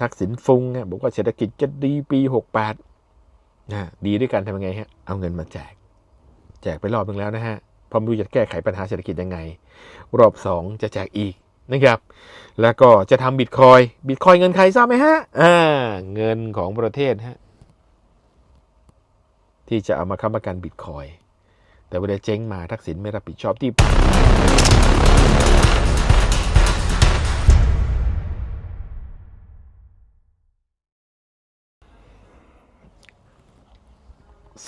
ทักษิณฟุงเนี่ยบอกว่าเศรษฐกิจจะดีปี68นะดีด้วยกันทำยังไงฮะเอาเงินมาแจก แจกไปรอบนึงแล้วนะฮะพอมรู้จะแก้ไขปัญหาเศรษฐกิจยังไง รอบสองจะแจกอีกนะครับ แล้วก็จะทำบิตคอยบิตคอยเงินใครทราบไหมฮะอ่าเงินของประเทศฮะที่จะเอามาค้ำประกันบิตคอยแต่เวลาเจ๊งมาทักษิณไม่รับผิดชอบที่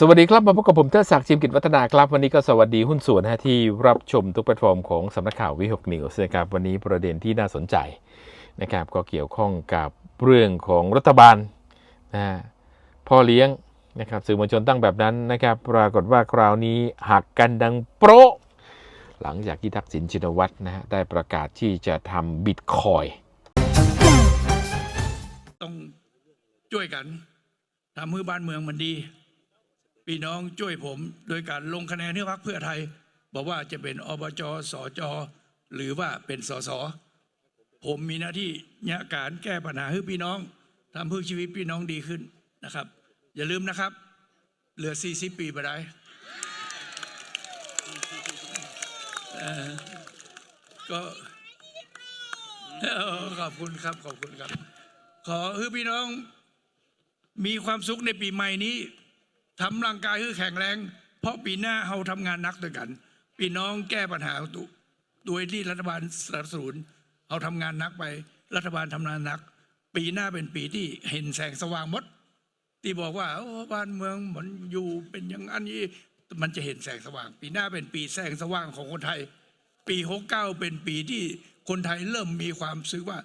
สวัสดีครับ มาพบกับผมเทดศักดิ์จิมกิจวัฒนาครับ วันนี้ก็สวัสดีหุ้นส่วนนะฮะที่รับชมทุกแพลตฟอร์มของสำนักข่าววิหกนิวส์นะครับวันนี้ประเด็นที่น่าสนใจนะครับก็เกี่ยวข้องกับเรื่องของรัฐบาลนะฮะพ่อเลี้ยงนะครับสื่อมวลชนตั้งแบบนั้นนะครับปรากฏว่าคราวนี้หักกันดังโป๊ะหลังจากที่ทักษิณชินวัตรนะฮะได้ประกาศที่จะทำบิตคอยต้องช่วยกันทำให้บ้านเมืองมันดี พี่น้องช่วยผมโดยการลงคะแนนให้พรรคเพื่อไทย บอกว่าจะเป็นอบจสจหรือว่าเป็นสสผมมีหน้าที่เนี่ยการแก้ปัญหาให้พี่น้องทำให้ชีวิตพี่น้องดีขึ้นนะครับ อย่าลืมนะครับ เหลือ 40 ปีไปได้ก็ขอบคุณครับ ขอบคุณครับ ขอให้พี่น้องมีความสุขในปีใหม่นี้ ทำร่างกายให้แข็งแรง เพราะปีหน้าเราทำงานหนักด้วยกันพี่น้องแก้ปัญหาตุโดยที่รัฐบาลสนับสนุนเราทำงานหนักไป รัฐบาลทำงานหนัก ปีหน้าเป็นปีที่เห็นแสงสว่างมด ที่บอกว่าบ้านเมืองเหมือนอยู่เป็นอย่างอันนี้มันจะเห็นแสงสว่าง ปีหน้าเป็นปีแสงสว่างของคนไทย ปีหกเก้าเป็นปีที่คนไทยเริ่มมีความรู้สึกว่า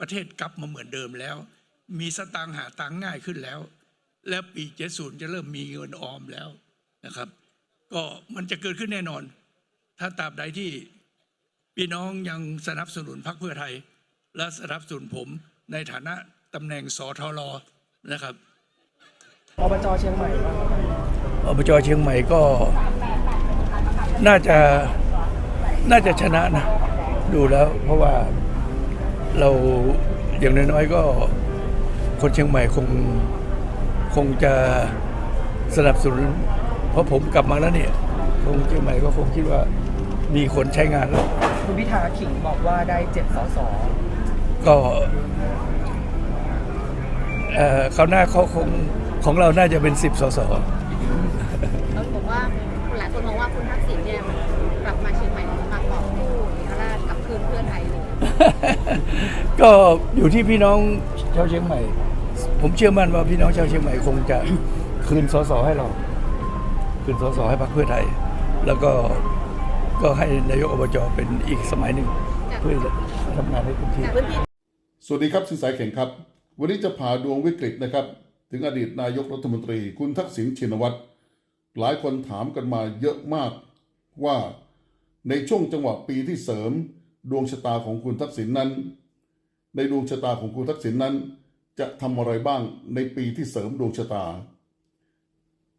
ประเทศกลับมาเหมือนเดิมแล้ว มีสตางค์หาตังค์ง่ายขึ้นแล้ว และปีเจ็ดศูนย์จะเริ่มมีเงินออมแล้วนะครับ ก็มันจะเกิดขึ้นแน่นอน ถ้าตราบใดที่พี่น้องยังสนับสนุนพรรคเพื่อไทย และสนับสนุนผมในฐานะตำแหน่งสทรนะครับอบจเชียงใหม่ครับอบจเชียงใหม่ก็น่าจะน่าจะชนะนะ ดูแล้ว เพราะว่าเราอย่างน้อยๆก็คนเชียงใหม่คง คงจะสนับสนุนเพราะผมกลับมาแล้วเนี่ย คงเชียงใหม่ก็คงคิดว่ามีคนใช้งานแล้ว คุณพิธาขิงบอกว่าได้เจ็ดสสก็เอ่อเขาวหน้าเขาคงของเราน่าจะเป็นสิบสสเราบอกว่าหลายคนมองว่าคุณทักษิณเนี่ยกลับมาเชียงใหม่มากอบกู้เอกราชกลับคืนเพื่อไทยเลย ก็อยู่ที่พี่น้องชาวเชียงใหม่ ผมเชื่อมั่นว่าพี่น้องชาวเชียงใหม่คงจะคืนสสให้เรา คืนสสให้พรรคเพื่อไทย แล้วก็ก็ให้นายกอบจเป็นอีกสมัยหนึ่งเพื่อทำงานให้เต็มที่แต่พื้นที่สวัสดีครับสินสายเข่งครับ วันนี้จะผ่าดวงวิกฤตนะครับ ถึงอดีตนายกรัฐมนตรี คุณทักษิณชินวัตรหลายคนถามกันมาเยอะมากว่าในช่วงจังหวะปีที่เสริม ดวงชะตาของคุณทักษิณนั้น ในดวงชะตาของคุณทักษิณนั้น จะทำอะไรบ้างในปีที่เสริมดวงชะตา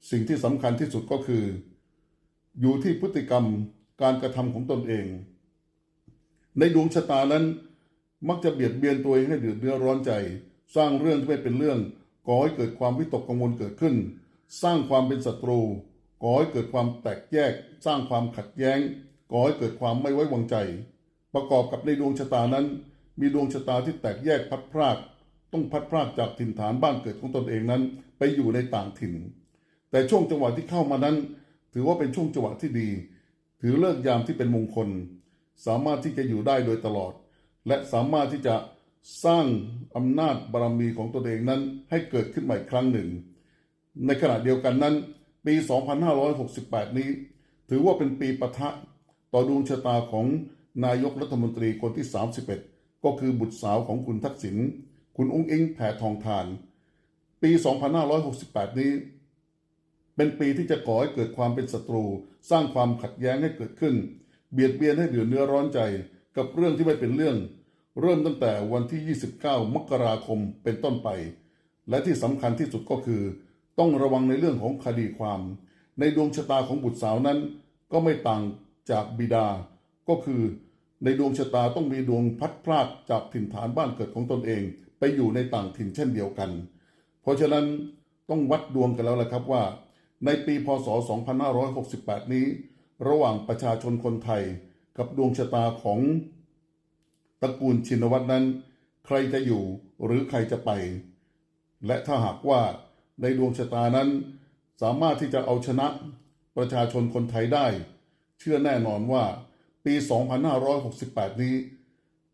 สิ่งที่สำคัญที่สุดก็คือ อยู่ที่พฤติกรรมการกระทำของตนเอง ในดวงชะตานั้น มักจะเบียดเบียนตัวเองให้เดือดเนื้อร้อนใจ สร้างเรื่องที่ไม่เป็นเรื่อง ก่อให้เกิดความวิตกกังวลเกิดขึ้น สร้างความเป็นศัตรู ก่อให้เกิดความแตกแยก สร้างความขัดแย้ง ก่อให้เกิดความไม่ไว้วางใจ ประกอบกับในดวงชะตานั้น มีดวงชะตาที่แตกแยกพัดพราก ต้องพัดพรากจากถิ่นฐานบ้านเกิดของตนเองนั้น ไปอยู่ในต่างถิ่น แต่ช่วงจังหวะที่เข้ามานั้น ถือว่าเป็นช่วงจังหวะที่ดี ถือเลิกยามที่เป็นมงคล สามารถที่จะอยู่ได้โดยตลอด และสามารถที่จะสร้างอำนาจบารมีของตนเองนั้นให้เกิดขึ้นใหม่ครั้งหนึ่ง ในขณะเดียวกันนั้น ปี 2568 นี้ ถือว่าเป็นปีปะทะต่อดวงชะตาของนายกรัฐมนตรีคนที่ 31 ก็คือบุตรสาวของคุณทักษิณ คุณอุ้งอิงแผ่ทองทาน ปี 2568 นี้ เป็นปีที่จะก่อให้เกิดความเป็นศัตรู สร้างความขัดแย้งให้เกิดขึ้น เบียดเบียนให้เดือดเนื้อร้อนใจกับเรื่องที่ไม่เป็นเรื่อง เริ่มตั้งแต่วันที่ 29 มกราคมเป็นต้นไป และที่สำคัญที่สุดก็คือ ต้องระวังในเรื่องของคดีความ ในดวงชะตาของบุตรสาวนั้น ก็ไม่ต่างจากบิดา ก็คือในดวงชะตาต้องมีดวงพัดพลาดจากถิ่นฐานบ้านเกิดของตนเอง ไปอยู่ในต่างถิ่นเช่นเดียวกัน เพราะฉะนั้นต้องวัดดวงกันแล้วละครับว่า ในปีพศ 2568 นี้ ระหว่างประชาชนคนไทยกับดวงชะตาของตระกูลชินวัตรนั้น ใครจะอยู่หรือใครจะไป และถ้าหากว่าในดวงชะตานั้น สามารถที่จะเอาชนะประชาชนคนไทยได้ เชื่อแน่นอนว่าปี 2568 นี้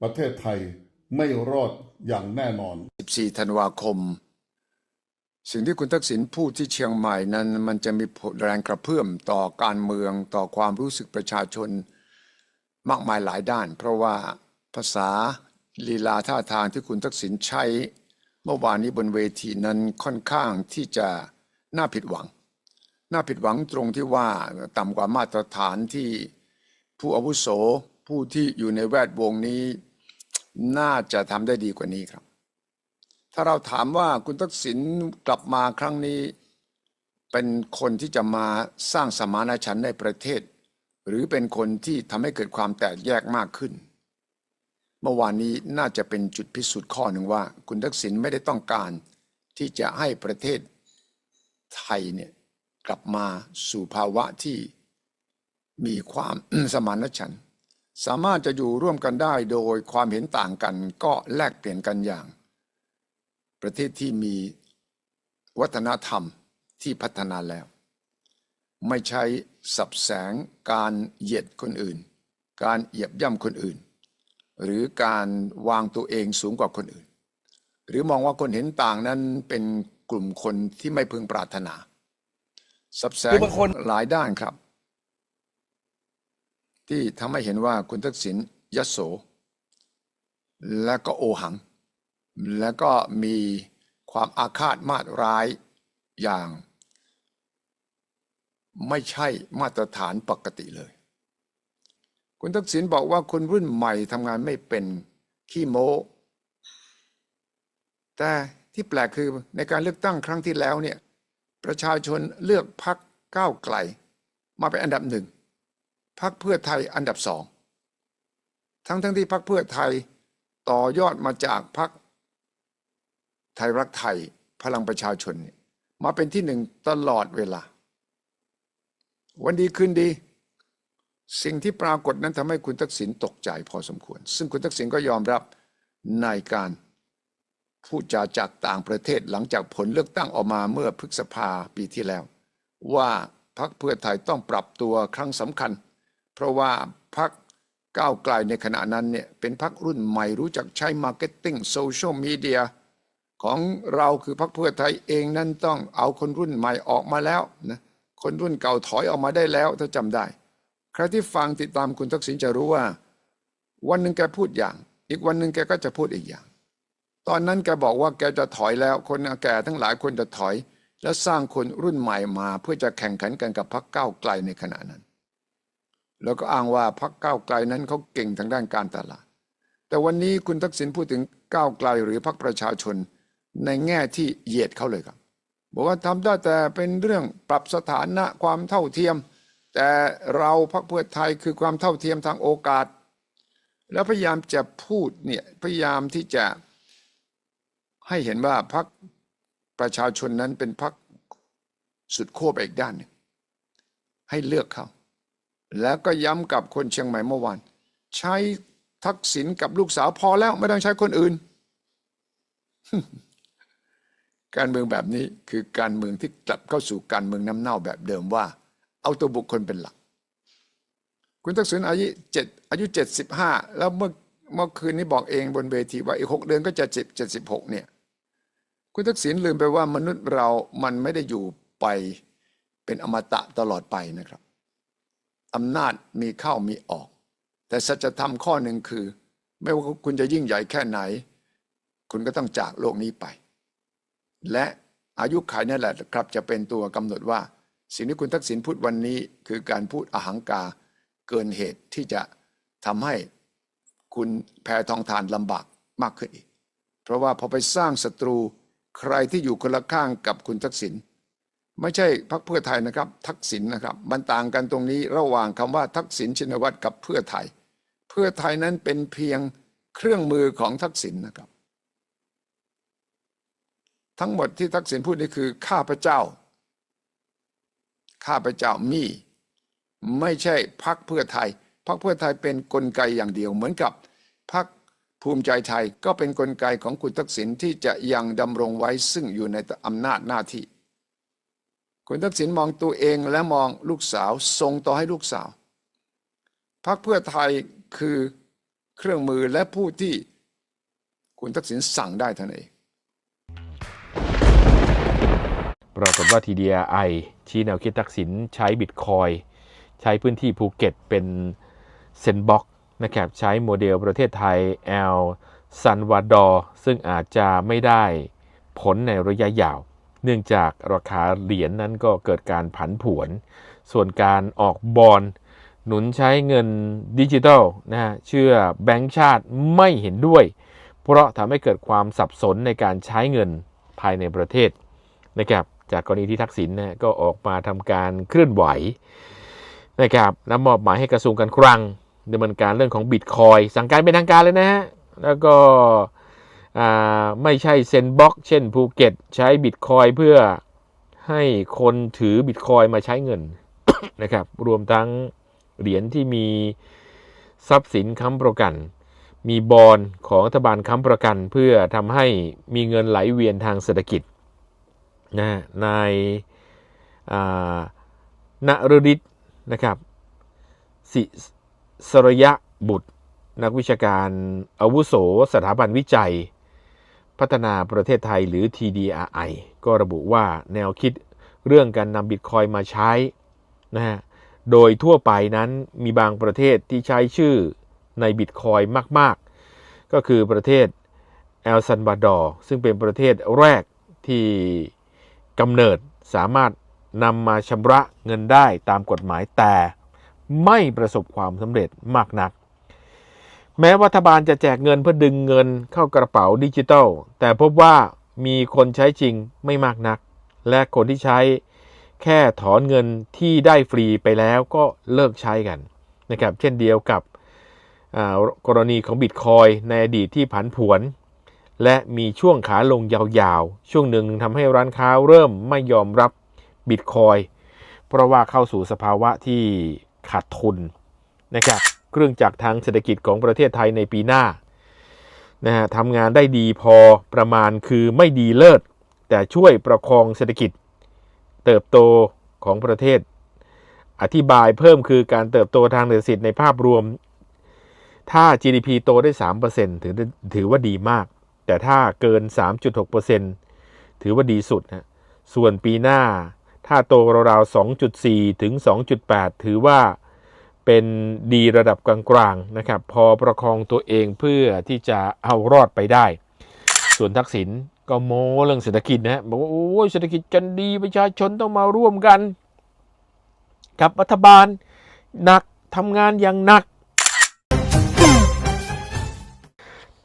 ประเทศไทย ไม่รอดอย่างแน่นอน 14 ธันวาคม สิ่งที่คุณทักษิณพูดที่เชียงใหม่นั้น มันจะมีผลแรงกระเพื่อมต่อการเมืองต่อความรู้สึกประชาชน มากมายหลายด้าน เพราะว่าภาษาลีลาท่าทางที่คุณทักษิณใช้ เมื่อวานนี้บนเวทีนั้นค่อนข้างที่จะน่าผิดหวัง น่าผิดหวังตรงที่ว่าต่ำกว่ามาตรฐานที่ผู้อาวุโสผู้ที่อยู่ในแวดวงนี้ น่าจะทำได้ดีกว่านี้ครับ ถ้าเราถามว่าคุณทักษิณกลับมาครั้งนี้ เป็นคนที่จะมาสร้างสมานฉันท์ในประเทศ หรือเป็นคนที่ทำให้เกิดความแตกแยกมากขึ้น เมื่อวานนี้น่าจะเป็นจุดพิสูจน์ข้อหนึ่งว่า คุณทักษิณไม่ได้ต้องการที่จะให้ประเทศไทยเนี่ยกลับมาสู่ภาวะที่มีความสมานฉันท์ สามารถจะอยู่ร่วมกันได้โดยความเห็นต่างกันก็แลกเปลี่ยนกันอย่าง ประเทศที่มีวัฒนธรรมที่พัฒนาแล้ว ไม่ใช้สับแสงการเหยียดคนอื่น การเหยียบย่ำคนอื่น หรือการวางตัวเองสูงกว่าคนอื่น หรือมองว่าคนเห็นต่างนั้นเป็นกลุ่มคนที่ไม่พึงปรารถนา สับแสคืงอบางคนหลายด้านครับ ที่ทำให้เห็นว่าคุณทักษิณยโส และก็โอหัง และก็มีความอาฆาตมาตร้ายอย่าง ไม่ใช่มาตรฐานปกติเลย คุณทักษิณบอกว่าคนรุ่นใหม่ทำงานไม่เป็นขี้โม้แต่ที่แปลกคือในการเลือกตั้งครั้งที่แล้วเนี่ยประชาชนเลือกพักก้าวไกล มาเป็นอันดับหนึ่ง พักเพื่อไทยอันดับสอง ทั้งทั้งที่พักเพื่อไทยต่อยอดมาจากพักไทยรักไทยพลังประชาชนมาเป็นที่หนึ่งตลอดเวลา วันดีคืนดี สิ่งที่ปรากฏนั้นทำให้คุณทักษิณตกใจพอสมควร ซึ่งคุณทักษิณก็ยอมรับในการพูดจาจากต่างประเทศหลังจากผลเลือกตั้งออกมาเมื่อพฤษภาปีที่แล้ว ว่าพักเพื่อไทยต้องปรับตัวครั้งสำคัญ เพราะว่าพักก้าวไกลในขณะนั้นเนี่ยเป็นพักรุ่นใหม่รู้จักใช้มาร์เก็ตติ้งโซเชียลมีเดียของเราคือพักเพื่อไทยเองนั้นต้องเอาคนรุ่นใหม่ออกมาแล้วนะคนรุ่นเก่าถอยออกมาได้แล้วถ้าจำได้ ใครที่ฟังติดตามคุณทักษิณจะรู้ว่า วันหนึ่งแกพูดอย่าง อีกวันหนึ่งแกก็จะพูดอีกอย่าง ตอนนั้นแกบอกว่าแกจะถอยแล้ว คนแก่ทั้งหลายคนจะถอย แล้วสร้างคนรุ่นใหม่มาเพื่อจะแข่งขันกันกับพรรคก้าวไกลในขณะนั้น แล้วก็อ้างว่าพรรคก้าวไกลนั้นเขาเก่งทางด้านการตลาด แต่วันนี้คุณทักษิณพูดถึงก้าวไกลหรือพรรคประชาชนในแง่ที่เหยียดเขาเลยครับบอกว่าทำได้แต่เป็นเรื่องปรับสถานะความเท่าเทียม แต่เราพรรคเพื่อไทยคือความเท่าเทียมทางโอกาส แล้วพยายามจะพูดเนี่ยพยายามที่จะให้เห็นว่าพรรคประชาชนนั้นเป็นพรรคสุดขั้วไปอีกด้านหนึ่งให้เลือกเขา แล้วก็ย้ำกับคนเชียงใหม่เมื่อวาน ใช้ทักษิณกับลูกสาวพอแล้วไม่ต้องใช้คนอื่น การเมืองแบบนี้คือการเมืองที่กลับเข้าสู่การเมืองน้ำเน่าแบบเดิมว่า เอาตัวบุคคลเป็นหลัก คุณทักษิณอายุเจ็ดอายุเจ็ดสิบห้าแล้วเมื่อเมื่อคืนนี้บอกเองบนเวทีว่าอีกหกเดือนก็จะเจ็ดเจ็ดสิบหกเนี่ย คุณทักษิณลืมไปว่ามนุษย์เรามันไม่ได้อยู่ไปเป็นอมตะตลอดไปนะครับ อำนาจมีเข้ามีออก แต่สัจธรรมข้อหนึ่งคือ ไม่ว่าคุณจะยิ่งใหญ่แค่ไหน คุณก็ต้องจากโลกนี้ไป และอายุขัยนั่นแหละครับจะเป็นตัวกำหนดว่า สิ่งที่คุณทักษิณพูดวันนี้ คือการพูดอหังกาเกินเหตุที่จะทำให้คุณแพทองทานลำบากมากขึ้นอีก เพราะว่าพอไปสร้างศัตรูใครที่อยู่คนละข้างกับคุณทักษิณ ไม่ใช่พรรคเพื่อไทยนะครับ ทักษิณนะครับมันต่างกันตรงนี้ระหว่างคำว่าทักษิณชินวัตรกับเพื่อไทย เพื่อไทยนั้นเป็นเพียงเครื่องมือของทักษิณนะครับ ทั้งหมดที่ทักษิณพูดนี่คือข้าพเจ้า ข้าพเจ้ามีไม่ใช่พักเพื่อไทยพักเพื่อไทยเป็นนกลไกอย่างเดียวเหมือนกับพักภูมิใจไทยก็เป็นนกลไกของคุณทักษิณที่จะยังดำรงไว้ซึ่งอยู่ในอำนาจหน้าที่ คุณทักษิณมองตัวเองและมองลูกสาวส่งต่อให้ลูกสาวพักเพื่อไทยคือเครื่องมือและผู้ที่คุณทักษิณสั่งได้ท่านั้นเองปรากฏว่า TDI ชี้แนวคิดทักษิณใช้บิตคอยใช้พื้นที่ภูเก็ตเป็นเซนบ็อกนะครับใช้โมเดลประเทศไทยแอลซันวาดอร์ซึ่งอาจจะไม่ได้ผลในระยะยาว เนื่องจากราคาเหรียญนนั้นก็เกิดการผันผวน ส่วนการออกบอลหนุนใช้เงินดิจิทัลนะฮะเชื่อแบงก์ชาติไม่เห็นด้วย เพราะทำให้เกิดความสับสนในการใช้เงินภายในประเทศนะครับจากกรณีที่ทักษิณนะก็ออกมาทำการเคลื่อนไหวนะครับและมอบหมายให้กระทรวงการคลังดำเนินการเรื่องของบิตคอยสั่งการเป็นทางการเลยนะฮะแล้วก็ ไม่ใช่เซ็นบล็อกเช่นภูเก็ต ใช้บิตคอยเพื่อให้คนถือบิตคอยมาใช้เงินนะครับ รวมทั้งเหรียญที่มีทรัพย์สินค้ำประกัน มีบอลของรัฐบาลค้ำประกัน เพื่อทำให้มีเงินไหลเวียนทางเศรษฐกิจนะนายนรฤทธิ์นะครับสิสรยะบุตร นักวิชาการอาวุโสสถาบันวิจัย พัฒนาประเทศไทยหรือ TDRI ก็ระบุว่าแนวคิดเรื่องการนำบิตคอยมาใช้นะฮะโดยทั่วไปนั้นมีบางประเทศที่ใช้ชื่อในบิตคอยมาก ๆ ก็คือประเทศเอลซันบาดอร์ซึ่งเป็นประเทศแรกที่กำเนิดสามารถนำมาชำระเงินได้ตามกฎหมายแต่ไม่ประสบความสำเร็จมากนัก แม้รัฐบาลจะแจกเงินเพื่อดึงเงินเข้ากระเป๋าดิจิทัล แต่พบว่ามีคนใช้จริงไม่มากนัก และคนที่ใช้แค่ถอนเงินที่ได้ฟรีไปแล้วก็เลิกใช้กันนะครับเช่นเดียวกับกรณีของบิตคอยในอดีตที่ผันผวน และมีช่วงขาลงยาวๆ ช่วงหนึ่งทำให้ร้านค้าเริ่มไม่ยอมรับบิตคอยเพราะว่าเข้าสู่สภาวะที่ขาดทุนนะครับ เครื่องจักรทางเศรษฐกิจของประเทศไทยในปีหน้านะฮะทำงานได้ดีพอประมาณคือไม่ดีเลิศ แต่ช่วยประคองเศรษฐกิจ เติบโตของประเทศ อธิบายเพิ่มคือการเติบโตทางเศรษฐกิจในภาพรวม ถ้า GDP โตได้ 3%ถือถือว่าดีมาก แต่ถ้าเกิน 3.6%ถือว่าดีสุดนะส่วนปีหน้า ถ้าโตราวๆ2.4 ถึง 2.8 ถือว่า เป็นดีระดับกลางๆนะครับ พอประคองตัวเองเพื่อที่จะเอารอดไปได้ ส่วนทักษิณก็โม้เรื่องเศรษฐกิจนะฮะบอกว่าโอ้ยเศรษฐกิจจันดีประชาชนต้องมาร่วมกัน กับรัฐบาลหนักทำงานอย่างหนัก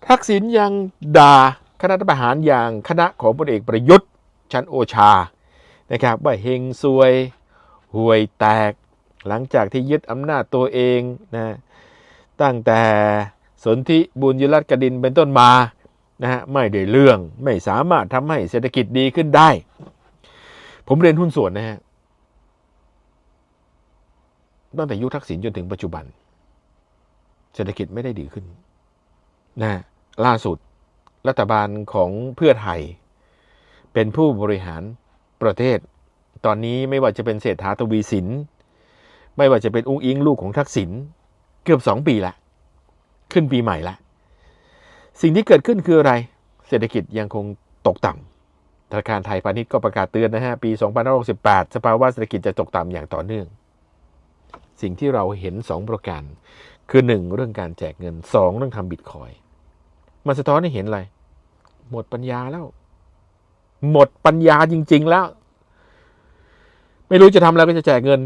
ทักษิณยังด่าคณะรัฐประหารอย่างคณะของพลเอกประยุทธ์ชันโอชานะครับว่าเฮงซวยห่วยแตก หลังจากที่ยึดอำนาจตัวเองนะตั้งแต่สนธิบุญยรัตกดินเป็นต้นมานะฮะไม่ได้เรื่องไม่สามารถทำให้เศรษฐกิจดีขึ้นได้ ผมเรียนหุ้นส่วนนะฮะตั้งแต่ยุคทักษิณจนถึงปัจจุบัน เศรษฐกิจไม่ได้ดีขึ้นนะฮะล่าสุดรัฐบาลของเพื่อไทย เป็นผู้บริหารประเทศ ตอนนี้ไม่ว่าจะเป็นเศรษฐาทวีสิน ไม่ว่าจะเป็นอุ้งอิงลูกของทักษิณเกือบสองปีละขึ้นปีใหม่ละสิ่งที่เกิดขึ้นคืออะไร เศรษฐกิจยังคงตกต่ำธนาคารไทยพาณิชย์ก็ประกาศเตือนนะฮะปี 2568 สภาวะเศรษฐกิจจะตกต่ำอย่างต่อเนื่อง สิ่งที่เราเห็น 2 ประการ คือ 1 เรื่องการแจกเงิน 2 เรื่องทำบิตคอยมันสะท้อนให้เห็นอะไร หมดปัญญาแล้ว หมดปัญญาจริง ๆ แล้ว ไม่รู้จะทำอะไรก็จะแจกเงิน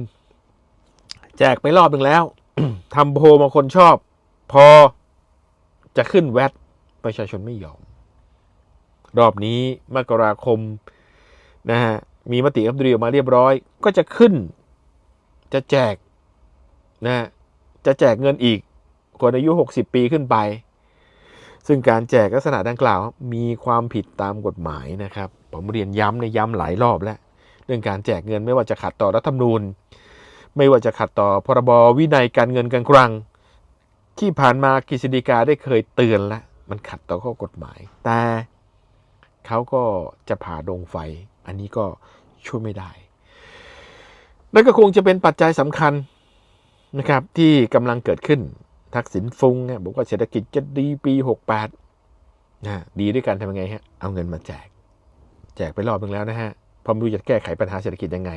แจกไปรอบหนึ่งแล้ว ทำโพมาคนชอบ พอจะขึ้นแวดประชาชนไม่ยอม รอบนี้มกราคมนะฮะมีมติอัปดีออกมาเรียบร้อย ก็จะขึ้น จะแจกนะฮะจะแจกเงินอีกคนอายุ 60 ปีขึ้นไป ซึ่งการแจกลักษณะดังกล่าว มีความผิดตามกฎหมายนะครับ ผมเรียนย้ำในย้ำหลายรอบแล้ว เรื่องการแจกเงินไม่ว่าจะขัดต่อรัฐธรรมนูญ ไม่ว่าจะขัดต่อพรบวินัยการเงินการคลัง ที่ผ่านมากฤษฎีกาได้เคยเตือนแล้วมันขัดต่อข้อกฎหมาย แต่เขาก็จะผ่าดงไฟ อันนี้ก็ช่วยไม่ได้ นั่นก็คงจะเป็นปัจจัยสำคัญนะครับ ที่กำลังเกิดขึ้น ทักษิณฟุงเนี่ยบอกว่าเศรษฐกิจจะดีปี 68นะดีด้วยกันทำยังไงฮะ เอาเงินมาแจก แจกไปรอบนึงแล้วนะฮะพอไม่รู้จะแก้ไขปัญหาเศรษฐกิจยังไง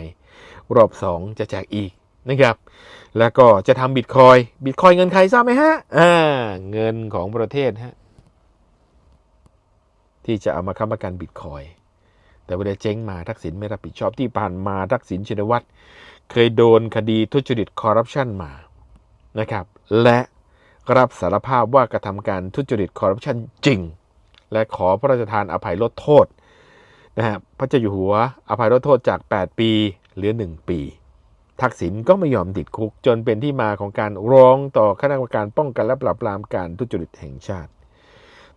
รอบ2จะแจกอีก นะครับ แล้วก็จะทำบิตคอยบิตคอยเงินใครทราบไหมฮะอ่าเงินของประเทศฮะที่จะเอามาค้ำประกันบิตคอยแต่เวลาเจ๊งมาทักษิณไม่รับผิดชอบที่ผ่านมาทักษิณชินวัตรเคยโดนคดีทุจริตคอร์รัปชันมานะครับ และรับสารภาพว่ากระทำการทุจริตคอร์รัปชันจริง และขอพระราชทานอภัยลดโทษนะฮะพระเจ้าอยู่หัวอภัยลดโทษจาก 8 ปีเหลือ 1 ปี ทักษิณก็ไม่ยอมติดคุก จนเป็นที่มาของการร้องต่อคณะกรรมการป้องกันและปราบปรามการทุจริตแห่งชาติ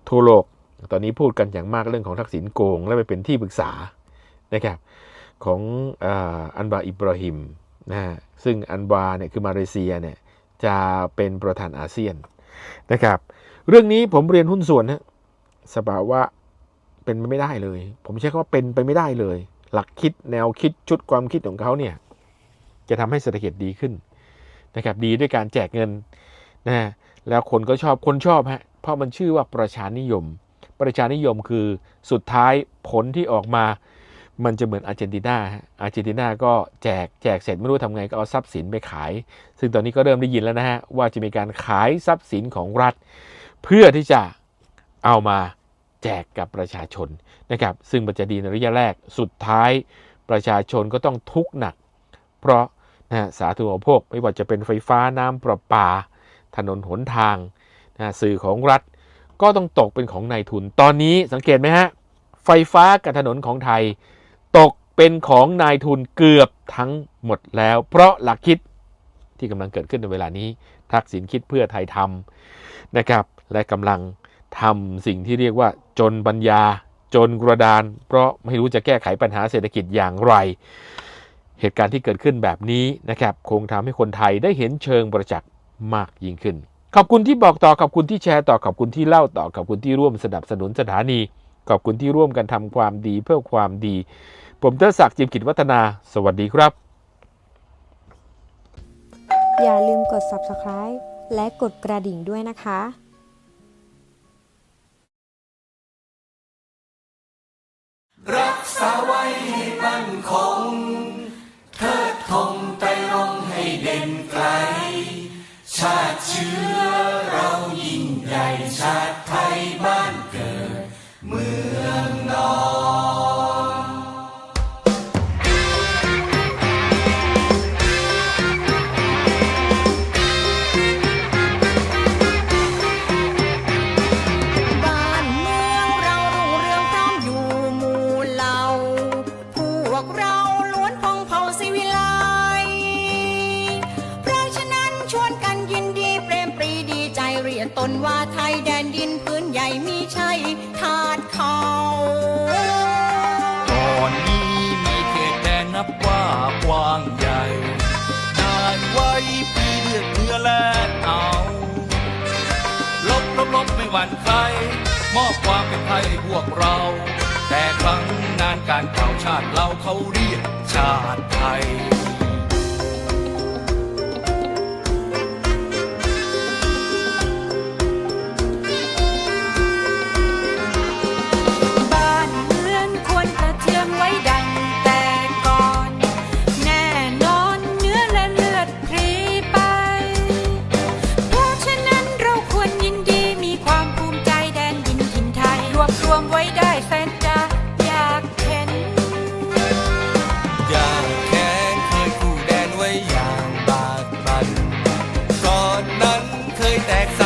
ทั่วโลกตอนนี้พูดกันอย่างมากเรื่องของทักษิณโกง และไปเป็นที่ปรึกษานะครับของอ,อันบาอิบราฮิมนะฮะซึ่งอันบาเนี่ยคือมาเลเซียเนี่ยจะเป็นประธานอาเซียนนะครับ เรื่องนี้ผมเรียนหุ้นส่วนนะสภาวะเป็นไปไม่ได้เลย ผมใช้คำว่าเป็นไปไม่ได้เลย หลักคิดแนวคิดชุดความคิดของเขาเนี่ย จะทำให้เศรษฐกิจดีขึ้นนะครับดีด้วยการแจกเงินนะฮะแล้วคนก็ชอบคนชอบฮะเพราะมันชื่อว่าประชานิยม ประชานิยมคือสุดท้ายผลที่ออกมา มันจะเหมือนอาร์เจนตินาฮะอาร์เจนตินาก็แจกแจกเสร็จไม่รู้ทำไงก็เอาทรัพย์สินไปขาย ซึ่งตอนนี้ก็เริ่มได้ยินแล้วนะฮะว่าจะมีการขายทรัพย์สินของรัฐ เพื่อที่จะเอามาแจกกับประชาชนนะครับซึ่งมันจะดีในระยะแรกสุดท้ายประชาชนก็ต้องทุกข์หนัก เพราะ นะสาธารณูปโภคไม่ว่าจะเป็นไฟฟ้าน้ำประปา ถนนหนทางนะฮะสื่อของรัฐก็ต้องตกเป็นของนายทุน ตอนนี้สังเกตไหมฮะ ไฟฟ้ากับถนนของไทย ตกเป็นของนายทุนเกือบทั้งหมดแล้ว เพราะหลักคิดที่กำลังเกิดขึ้นในเวลานี้ ทักษิณคิดเพื่อไทยทำนะครับ และกำลังทำสิ่งที่เรียกว่าจนปัญญา จนกระดาน เพราะไม่รู้จะแก้ไขปัญหาเศรษฐกิจอย่างไร เหตุการณ์ที่เกิดขึ้นแบบนี้นะครับคงทำให้คนไทยได้เห็นเชิงประจักษ์มากยิ่งขึ้น ขอบคุณที่บอกต่อขอบคุณที่แชร์ต่อขอบคุณที่เล่าต่อขอบคุณที่ร่วมสนับสนุนสถานี ขอบคุณที่ร่วมกันทำความดีเพื่อความดี ผมเตอร์ศักดิ์จิมกิจวัฒนา สวัสดีครับ อย่าลืมกด subscribe และกดกระดิ่งด้วยนะคะรักษาไว้ให้มั่นคง อเรายิ่งใหญ่ชาติไทยบ้าน มอบความเป็นไทยพวกเรา แต่ครั้งนานการเก่าชาติเราเขาเรียกชาติไทย tech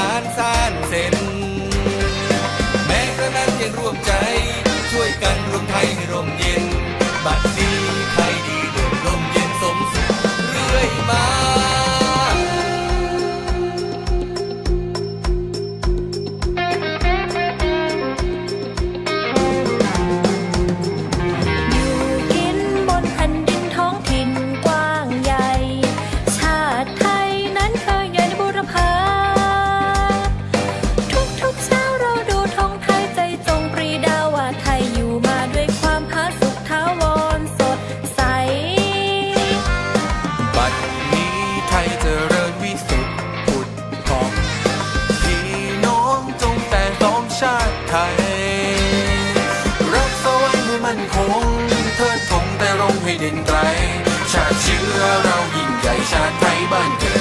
เรายิ่งใหญ่ชาติไทยบ้านเกิด